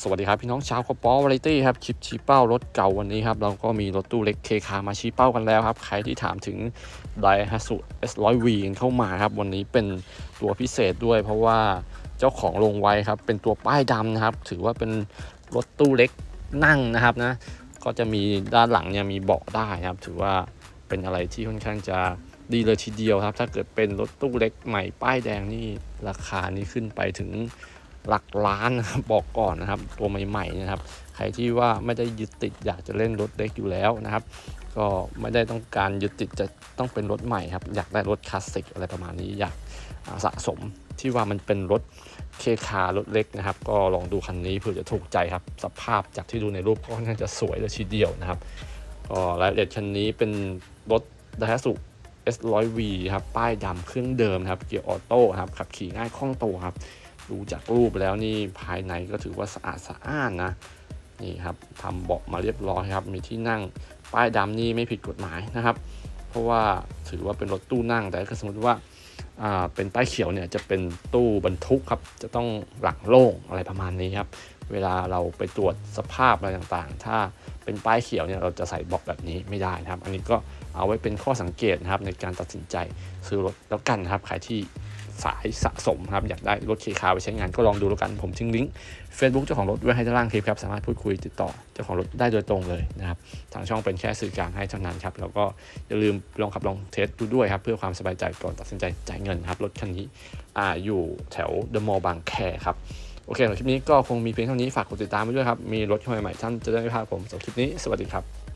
สวัสดีครับ พี่น้องชาวคอปอวาไรตี้ครับ คลิปชี้เป้ารถเก่าวันนี้ครับ เราก็มีรถตู้เล็กเคคามาชี้เป้ากันแล้วครับ ใครที่ถามถึงไดฮัสุ S100V เข้ามาครับ วันนี้เป็นตัวพิเศษด้วย เพราะว่าเจ้าของลงไว้ครับ เป็นตัวป้ายดำนะครับ ถือว่าเป็นรถตู้เล็กนั่งนะครับนะ ก็จะมีด้านหลังเนี่ยมีเบาะได้นะครับ ถือว่าเป็นอะไรที่ค่อนข้างจะดีเลยทีเดียวครับ ถ้าเกิดเป็นรถตู้เล็กใหม่ป้ายแดงนี่ราคานี้ขึ้นไปถึง หลักล้านนะครับบอกก่อนนะครับ ตัวใหม่ๆนะครับ ใครที่ว่าไม่ได้ยึดติดอยากจะเล่นรถเล็กอยู่แล้วนะครับ ก็ไม่ได้ต้องการยึดติดจะต้องเป็นรถใหม่ครับ อยากได้รถคลาสสิกอะไรประมาณนี้อยากสะสมที่ว่ามันเป็นรถเคคารถเล็กนะครับ ก็ลองดูคันนี้เผื่อจะถูกใจครับสภาพจากที่ดูในรูปก็ค่อนข้างจะสวยเลยทีเดียวนะครับก็รายละเอียดคันนี้เป็นรถด a สุ S100V ครับ ป้ายดำเครื่องเดิมครับ เกียร์ออโต้ครับ ขับขี่ง่ายคล่องตัวครับ ดูจากรูปแล้วนี่ภายในก็ถือว่าสะอาดสะอ้านนะนี่ครับทำเบาะมาเรียบร้อยครับ มีที่นั่งป้ายดำนี่ไม่ผิดกฎหมายนะครับ เพราะว่าถือว่าเป็นรถตู้นั่งแต่ถ้าสมมติว่าเป็นป้ายเขียวเนี่ยจะเป็นตู้บรรทุกครับจะต้องหลังโล่งอะไรประมาณนี้ครับเวลาเราไปตรวจสภาพอะไรต่างๆ ถ้าเป็นป้ายเขียวเนี่ยเราจะใส่เบาะแบบนี้ไม่ได้นะครับ อันนี้ก็เอาไว้เป็นข้อสังเกตนะครับในการตัดสินใจซื้อรถแล้วกันนะครับใครที่ สายสะสมครับอยากได้รถเคคาไปใช้งานก็ลองดูแล้วกันผมทิ้งลิงก์ Facebook เจ้าของรถไว้ให้ด้านล่างคลิปครับสามารถพูดคุยติดต่อเจ้าของรถได้โดยตรงเลยนะครับทางช่องเป็นแค่สื่อกลางให้เท่านั้นครับแล้วก็อย่าลืมลองขับลองเทสดูด้วยครับเพื่อความสบายใจก่อนตัดสินใจจ่ายเงินครับรถคันนี้อ่าอยู่แถวเดอะมอลล์บางแคครับโอเคสำหรับคลิปนี้ก็คงมีเพียงเท่านี้ฝากกดติดตามไว้ด้วยครับมีรถเข้ามาใหม่ๆท่านจะได้ไม่พลาดผมสำหรับคลิปนี้สวัสดีครับ